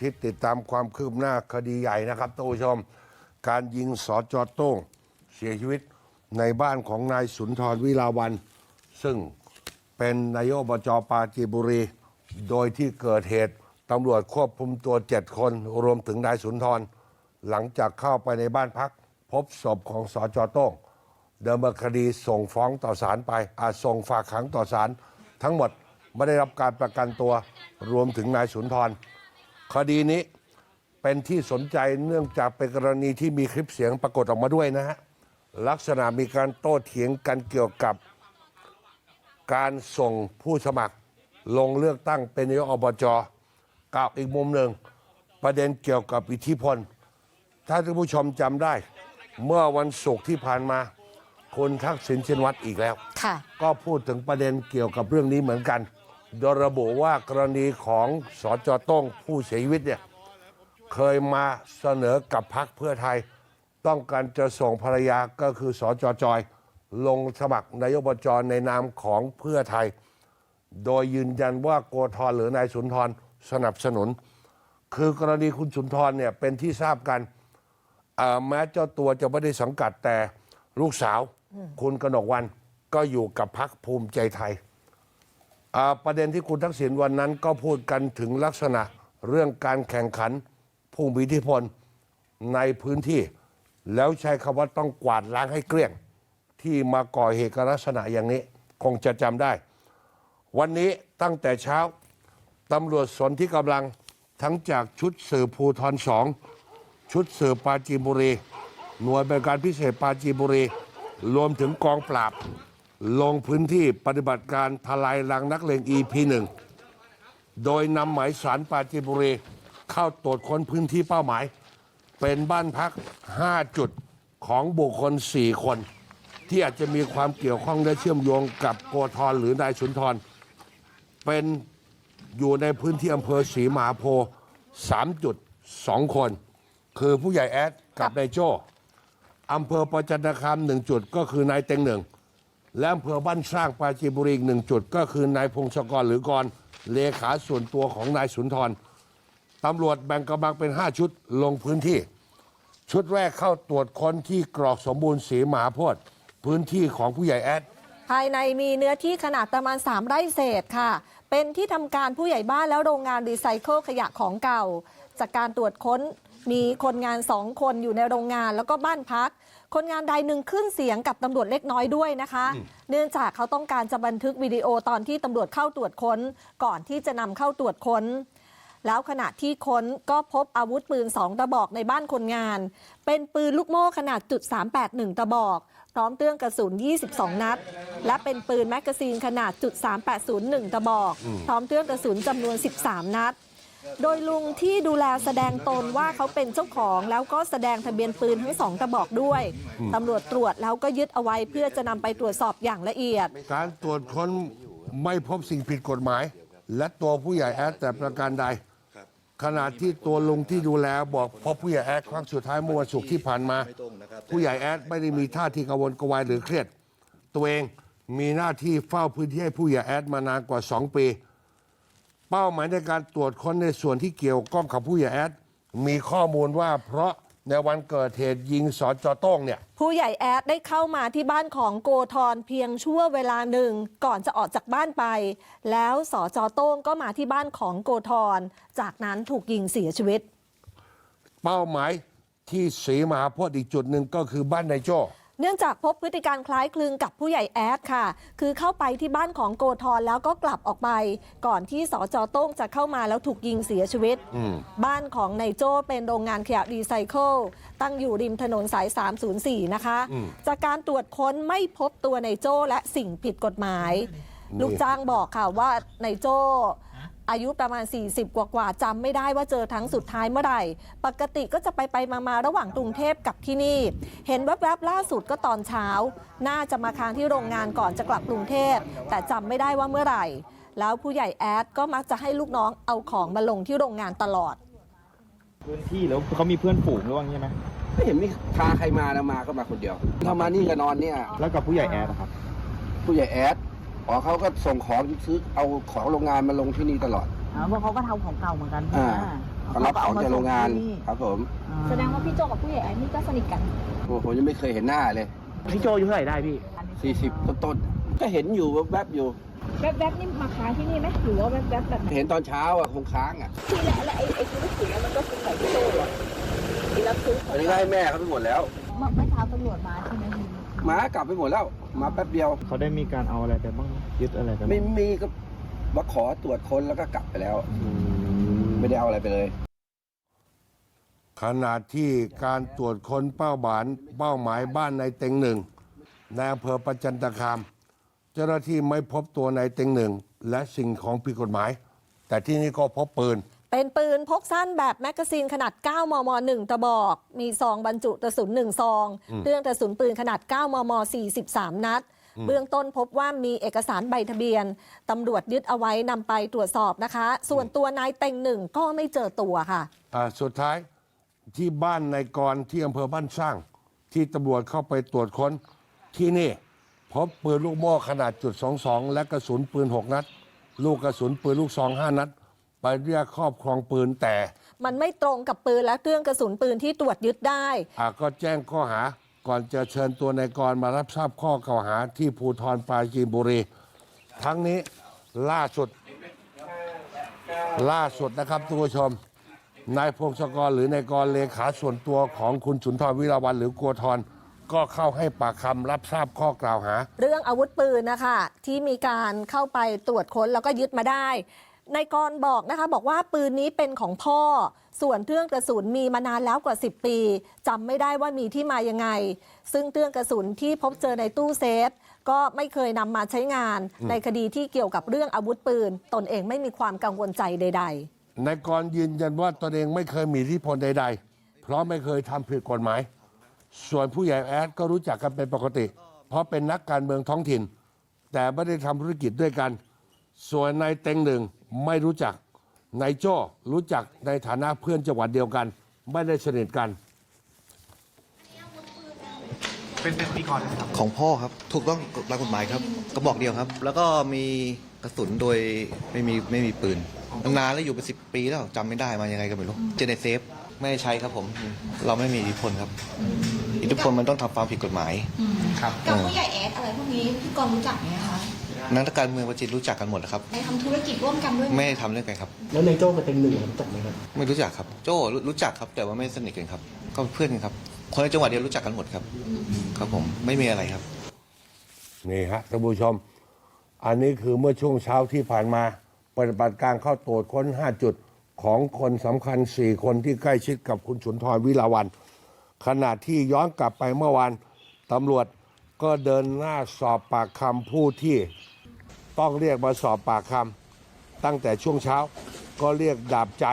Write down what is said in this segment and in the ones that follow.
ที่ติดตามความคืบหน้าคดีใหญ่นะครับท่านผู้ชม การยิงสอจอโต้งเสียชีวิตในบ้านของนายสุนทรวิลาวัน ซึ่งเป็นนายกอบจปราจีบุรี โดยที่เกิดเหตุตำรวจควบคุมตัวเจ็ดคน รวมถึงนายสุนทร หลังจากเข้าไปในบ้านพัก พบศพของสอจอโต้งเดิมเนินคดีส่งฟ้องต่อศาลไปอาจส่งฝากขังต่อศาลทั้งหมดไม่ได้รับการประกันตัวรวมถึงนายสุนทร คดีนี้เป็นที่สนใจเนื่องจากเป็นกรณีที่มีคลิปเสียงปรากฏออกมาด้วยนะฮะลักษณะมีการโต้เถียงกันเกี่ยวกับการส่งผู้สมัคร ลงเลือกตั้งเป็นนายกอบจกับอีกมุมหนึ่ง ประเด็นเกี่ยวกับอิทธิพล ถ้าท่านผู้ชมจำได้ เมื่อวันศุกร์ที่ผ่านมาคุณทักษิณชินวัตรอีกแล้วค่ะก็พูดถึงประเด็นเกี่ยวกับเรื่องนี้เหมือนกัน โดยระบุว่ากรณีของสจโต้งผู้เสียชีวิตเนี่ยเคยมาเสนอกับพักเพื่อไทย ต้องการจะส่งภรรยาก็คือสจจอย ลงสมัครนายกบจในนามของเพื่อไทย โดยยืนยันว่าโกธรหรือนายสุนทรสนับสนุน คือกรณีคุณสุนทรเนี่ยเป็นที่ทราบกันแม้เจ้าตัวจะไม่ได้สังกัดแต่ลูกสาว คุณกนกวันก็อยู่กับพักภูมิใจไทย ประเด็นที่คุณทักษิณวันนั้นก็พูดกันถึงลักษณะเรื่องการแข่งขันผู้มีอิทธิพลในพื้นที่ แล้วใช้คำว่าต้องกวาดล้างให้เกลี้ยง ที่มาก่อเหตุลักษณะอย่างนี้ คงจะจำได้ วันนี้ตั้งแต่เช้าตำรวจสนที่กำลังทั้งจากชุดสืบภูทรสองชุดสืบปราจีบุรี หน่วยบริการพิเศษปราจีบุรี รวมถึงกองปราบ ลงพื้นที่ปฏิบัติการทลายลังนักเลง EP หนึ่งโดยนำหมายสารปราจีนบุรีเข้าตรวจค้นพื้นที่เป้าหมาย เป็นบ้านพัก 5 จุดของบุคคล 4 คน ที่อาจจะมีความเกี่ยวข้องและเชื่อมโยงกับโกธรหรือนายสุนทร เป็นอยู่ในพื้นที่อำเภอศรีมหาโพธิ์สามจุดสองคน คือผู้ใหญ่แอดกับนายโจ้อำเภอประจันตคามหนึ่งจุดก็คือนายเต็งหนึ่ง และอำเภอบ้านสร้างปราจีนบุรีอีกหนึ่งจุด ก็คือนายพงศกรหรือกรเลขาส่วนตัวของนายสุนทรตำรวจแบ่งกำลังเป็น 5 ชุดลงพื้นที่ ชุดแรกเข้าตรวจค้นที่กรอกสมบูรณ์ศรีมหาโพธิ์พื้นที่ของผู้ใหญ่แอด ภายในมีเนื้อที่ขนาดประมาณ 3 ไร่เศษค่ะ เป็นที่ทำการผู้ใหญ่บ้านแล้วโรงงานรีไซเคิลขยะของเก่า จากการตรวจค้นมีคนงาน 2 คนอยู่ในโรงงานแล้วก็บ้านพัก คนงานใดหนึ่งขึ้นเสียงกับตำรวจเล็กน้อยด้วยนะคะ เนื่องจากเขาต้องการจะบันทึกวิดีโอตอนที่ตำรวจเข้าตรวจค้น ก่อนที่จะนำเข้าตรวจค้น แล้วขณะที่ค้นก็พบอาวุธปืน2ตะบอกในบ้านคนงาน เป็นปืนลูกโม่ขนาดจุด381ตะบอก พร้อมเครื่องกระสุน 22 นัด และเป็นปืนแมกกาซีนขนาดจุด3801ตะบอก พร้อมเครื่องกระสุนจำนวน 13 นัด โดยลุงที่ดูแลแสดงตนว่าเขาเป็นเจ้าของ แล้วก็แสดงทะเบียนปืนทั้งสองกระบอกด้วยตำรวจตรวจแล้วก็ยึดเอาไว้เพื่อจะนำไปตรวจสอบอย่างละเอียด การตรวจค้นไม่พบสิ่งผิดกฎหมาย และตัวผู้ใหญ่แอดแต่ประการใด ขณะที่ตัวลุงที่ดูแลบอกพบผู้ใหญ่แอดครั้งสุดท้ายเมื่อวันศุกร์ที่ผ่านมา ผู้ใหญ่แอดไม่ได้มีท่าทีกังวลกระวายหรือเครียด ตัวเองมีหน้าที่เฝ้าพื้นที่ให้ผู้ใหญ่แอดมานานกว่า 2 ปี เป้าหมายในการตรวจค้นในส่วนที่เกี่ยวข้องกับผู้ใหญ่แอด มีข้อมูลว่าเพราะในวันเกิดเหตุยิงสจโต้งเนี่ย ผู้ใหญ่แอดได้เข้ามาที่บ้านของโกธรเพียงชั่วเวลาหนึ่งก่อนจะออกจากบ้านไป แล้วสจโต้งก็มาที่บ้านของโกธรจากนั้นถูกยิงเสียชีวิต เป้าหมายที่ศรีมหาโพธิ์อีกจุดหนึ่งก็คือบ้านนายโจ้ เนื่องจากพบพฤติการคล้ายคลึงกับผู้ใหญ่แอดค่ะ คือเข้าไปที่บ้านของโกธรแล้วก็กลับออกไป ก่อนที่สจโต้งจะเข้ามาแล้วถูกยิงเสียชีวิตอืมบ้านของนายโจ้เป็นโรงงานขยะรีไซเคิลตั้งอยู่ริมถนนสาย 304 นะคะ จากการตรวจค้นไม่พบตัวนายโจ้และสิ่งผิดกฎหมาย ลูกจ้างบอกค่ะว่านายโจ้ อายุประมาณ 40 กว่ากว่าๆจำไม่ได้ว่าเจอทั้งสุดท้ายเมื่อไหร่ ปกติก็จะไปไปมามาระหว่างกรุงเทพกับที่นี่ เห็นแวบๆล่าสุดก็ตอนเช้า น่าจะมาค้างที่โรงงานก่อนจะกลับกรุงเทพ แต่จำไม่ได้ว่าเมื่อไหร่ แล้วผู้ใหญ่แอดก็มักจะให้ลูกน้องเอาของมาลงที่โรงงานตลอด พื้นที่แล้วเขามีเพื่อนฝูงหรือว่างี้ไหมไม่เห็นมีพาใครมาแล้วมาก็มาคนเดียวถ้ามานี่ก็นอนเนี่ย แล้วกับผู้ใหญ่แอดนะครับ ผู้ใหญ่แอด อ๋อเขาก็ส่งของซื้อเอาของโรงงานมาลงที่นี่ตลอด อ๋อเพราะเขาก็ทำของเก่าเหมือนกันอ่าอเขารับของจากโรงงานครับผมแสดงว่าพี่โจกับผู้ใหญ่ไอ้นี่ก็สนิทกันโอ้ผมยังไม่เคยเห็นหน้าเลย พี่โจอายู่เท่าไหร่ได้พี่40ต้นๆก็เห็นอยู่แวบๆอยู่ แวบๆนี่มาค้างที่นี่ไหมหรือว่าแวบๆแบบไหนเห็นตอนเช้าอะคงค้างอะที่แหละแล้วไอ้ไอ้ธุรกิจนั้นมันก็คือของพี่โจเหรอที่รับซื้อของอันนี้ก็ให้แม่เขาไปหมดแล้ว เมื่อเช้าตำรวจมาใช่ไหมพี่ หมากลับไปหมดแล้วมาแป๊บเดียว เขาได้มีการเอาอะไรไปบ้างยึดอะไรไปบ้างไม่มีก็มาขอตรวจค้นแล้วก็กลับไปแล้วไม่ได้เอาอะไรไปเลย ขณะที่การตรวจค้นเป้าหมายเป้าหมายบ้านในเต็งหนึ่งในอำเภอประจันตคาม เจ้าหน้าที่ไม่พบตัวในเต็งหนึ่งและสิ่งของผิดกฎหมาย แต่ที่นี่ก็พบปืน เป็นปืนพกสั้นแบบแมกกาซีนขนาด 9 มม1กระบอก มีซองบรรจุกระสุน 1 ซอง เครื่องกระสุนปืนขนาด 9 มม 43 นัด เบื้องต้นพบว่ามีเอกสารใบทะเบียน ตำรวจยึดเอาไว้นำไปตรวจสอบนะคะ ส่วนตัวนายเต็งหนึ่งก็ไม่เจอตัวค่ะ อ่าสุดท้ายที่บ้านในกรที่อำเภอบ้านสร้าง ที่ตำรวจเข้าไปตรวจค้นที่นี่พบปืนลูกโม่ขนาดจุด22และกระสุนปืน6นัด ลูกกระสุนปืนลูกซอง5นัด ไปเรียกครอบครองปืนแต่มันไม่ตรงกับปืนและเครื่องกระสุนปืนที่ตรวจยึดได้ อ่าก็แจ้งข้อหาก่อนจะเชิญตัวนายกรมารับทราบข้อกล่าวหาที่ภูทรปราจีนบุรี ทั้งนี้ล่าสุด ล่าสุดนะครับทุกผู้ชม นายพงศกรหรือนายกรเลขาส่วนตัวของคุณสุนทรวิราวันหรือกัวทรก็เข้าให้ปากคำรับทราบข้อกล่าวหา เรื่องอาวุธปืนนะคะ ที่มีการเข้าไปตรวจค้นแล้วก็ยึดมาได้ นายกรบอกนะคะบอกว่าปืนนี้เป็นของพ่อ ส่วนเครื่องกระสุนมีมานานแล้วกว่า 10 ปีจำไม่ได้ว่ามีที่มายังไง ซึ่งเครื่องกระสุนที่พบเจอในตู้เซฟ ก็ไม่เคยนำมาใช้งานในคดีที่เกี่ยวกับเรื่องอาวุธปืน ตนเองไม่มีความกังวลใจใด ๆนายกรยืนยันว่าตนเองไม่เคยมีอิทธิพลใด ๆ เพราะไม่เคยทำผิดกฎหมาย ส่วนผู้ใหญ่แอดก็รู้จักกันเป็นปกติ เพราะเป็นนักการเมืองท้องถิ่น แต่ไม่ได้ทำธุรกิจด้วยกัน ส่วนนายเต็งหนึ่ง ไม่รู้จักนายโจ้รู้จักในฐานะเพื่อนจังหวัดเดียวกัน ไม่ได้สนิทกันของพ่อครับ ถูกต้องตามกฎหมายครับกระบอกเดียวครับ แล้วก็มีกระสุนโดยไม่มีไม่มีปืนนานแล้วอยู่เป็นสิบปีแล้วจำไม่ได้มายังไงก็ไม่รู้เจเนเซฟไม่ได้ใช้ครับผม เราไม่มีอิทธิพลครับ อิทธิพลมันต้องทำความผิดกฎหมาย ครับ กับผู้ใหญ่แอดอะไรพวกนี้พี่กรณ์รู้จักไหมคะ นักการเมืองประจิตรู้จักกันหมดนะครับได้ทำธุรกิจร่วมกันด้วยไหมไม่ได้ทำเรื่องกันครับ แล้วในโจ้กับเต็งหนึ่งรู้จักไหมครับไม่รู้จักครับ โจ้รู้รู้จักครับ แต่ว่าไม่สนิทกันครับ ก็เป็นเพื่อนกันครับ คนในจังหวัดเดียวรู้จักกันหมดครับ ครับผมไม่มีอะไรครับ นี่ฮะท่านผู้ชม อันนี้คือเมื่อช่วงเช้าที่ผ่านมา ปฏิบัติการเข้าตรวจค้น 5 จุดของคนสำคัญ 4 คนที่ใกล้ชิดกับคุณสุนทรวิลาวัน ขณะที่ย้อนกลับไปเมื่อวานตำรวจก็เดินหน้าสอบปากคำผู้ที่ ต้องเรียกมาสอบปากคำตั้งแต่ช่วงเช้าก็เรียกดาบใจ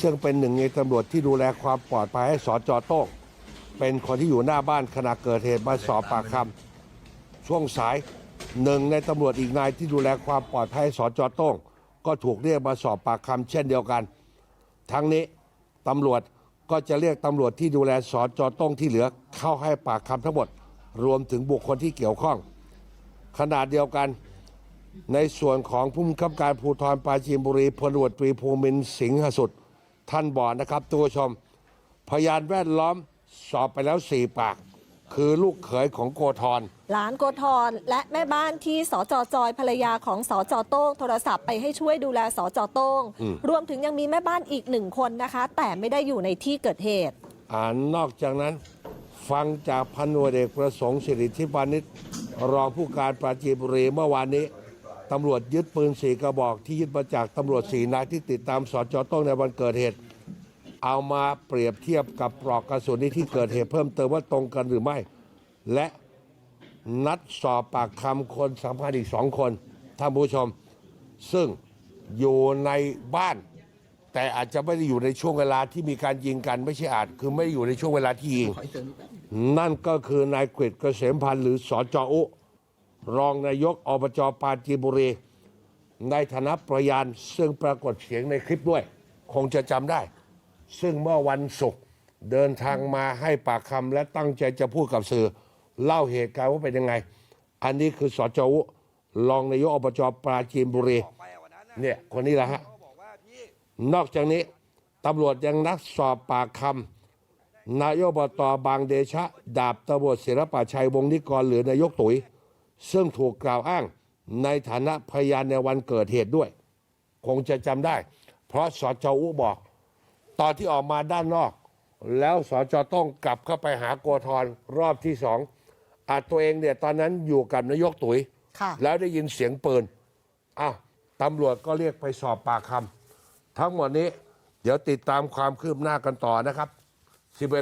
ซึ่งเป็นหนึ่งในตำรวจที่ดูแลความปลอดภัยให้สอจอโต้งเป็นคนที่อยู่หน้าบ้านขณะเกิดเหตุมาสอบปากคำช่วงสายหนึ่งในตำรวจอีกนายที่ดูแลความปลอดภัยสจโต้งก็ถูกเรียกมาสอบปากคำเช่นเดียวกัน ทั้งนี้ตำรวจก็จะเรียกตำรวจที่ดูแลสจโต้งที่เหลือเข้าให้ปากคำทั้งหมด รวมถึงบุคคลที่เกี่ยวข้อง ขณะเดียวกัน ในส่วนของผู้บังคับการภูธรปราจีนบุรีพลตำรวจตรีภูมินทร์สิงหสุดท่านบอกนะครับตัวชม พยานแวดล้อมสอบไปแล้วสี่ปาก คือลูกเขยของโกธร หลานโกธรและแม่บ้านที่สจจอยภรรยาของสจโต้งโทรศัพท์ไปให้ช่วยดูแลสจโต้งรวมถึงยังมีแม่บ้านอีกหนึ่งคนนะคะ แต่ไม่ได้อยู่ในที่เกิดเหตุ อ่านนอกจากนั้น ฟังจากพันวเอกประสงค์สิริทิพานิชรองผู้การปราจีนบุรีเมื่อวานนี้ ตำรวจยึดปืนสีกระบอกที่ยึดมาจากตำรวจสีนายที่ติดตามสจโต้งในวันเกิดเหตุ เอามาเปรียบเทียบกับปลอกกระสุนในที่เกิดเหตุเพิ่มเติมว่าตรงกันหรือไม่ และนัดสอบปากคำคนสำคัญอีกสองคนท่านผู้ชม ซึ่งอยู่ในบ้าน แต่อาจจะไม่ได้อยู่ในช่วงเวลาที่มีการยิงกันไม่ใช่อาจ คือไม่ได้อยู่ในช่วงเวลาที่ยิง นั่นก็คือนายกฤษเกษมพันธ์หรือสอจอุ รองนายกอบจปราจีนบุรี ในฐานะประยานซึ่งปรากฏเสียงในคลิปด้วย คงจะจำได้ ซึ่งเมื่อวันศุกร์เดินทางมาให้ปากคำและตั้งใจจะพูดกับสื่อ เล่าเหตุการณ์ว่าเป็นยังไง อันนี้คือสจอุรองนายกอบจปราจีนบุรีเนี่ยคนนี้แหละฮะนอกจากนี้ตำรวจยังนัดสอบปากคำนายกอบตบางเดชะ ดาบตำรวจศิลปชัยวงนิกรหรือนายกตุ๋ย ซึ่งถูกกล่าวอ้างในฐานะพยานในวันเกิดเหตุด้วย คงจะจำได้ เพราะสจอุบอก ตอนที่ออกมาด้านนอก แล้วสจต้องกลับเข้าไปหาโกธรรอบที่สองอาตัวเองเนี่ยตอนนั้นอยู่กับนายกตุ๋ยค่ะแล้วได้ยินเสียงปืนอ้าวตำรวจก็เรียกไปสอบปากคำทั้งหมดนี้ เดี๋ยวติดตามความคืบหน้ากันต่อนะครับ